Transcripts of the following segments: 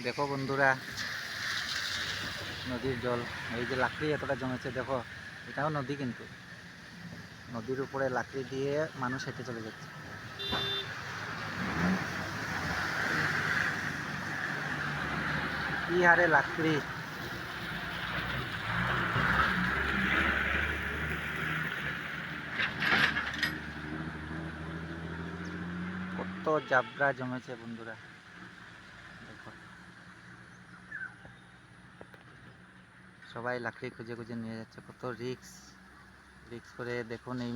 দেখো বন্ধুরা, নদীর জল, এই যে লাকড়ি এতটা জমেছে, দেখো, এটাও নদী কিন্তু। নদীর উপরে লাকড়ি দিয়ে মানুষ হেঁটে চলে যাচ্ছে। কি হারে লাকড়ি! কত জাবরা জমেছে বন্ধুরা দেখো সবাই লাকড়ি খুঁজে খুঁজে নিয়ে যাচ্ছে কত রিক্স রিক্স করে দেখুন এই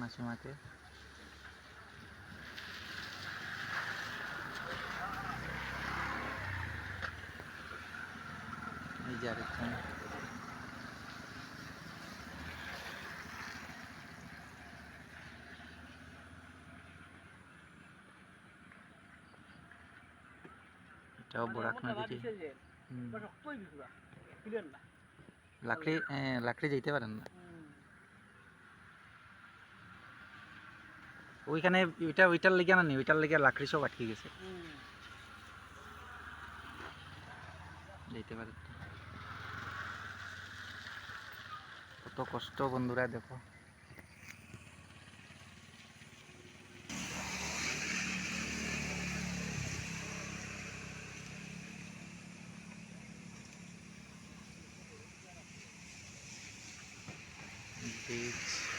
মাসিমাকে। এই যে আরেকজন। এটাও বরাক নদী হুম। লাকড়ি লাকড়ি যেতে পারেন না। ওইখানে ওইটা ওইটার লেগে না নেই ওইটার লেগে লাকড়ি সব আটকে গেছে। যেতে পারেন। কত কষ্ট বন্ধুরা দেখো। beach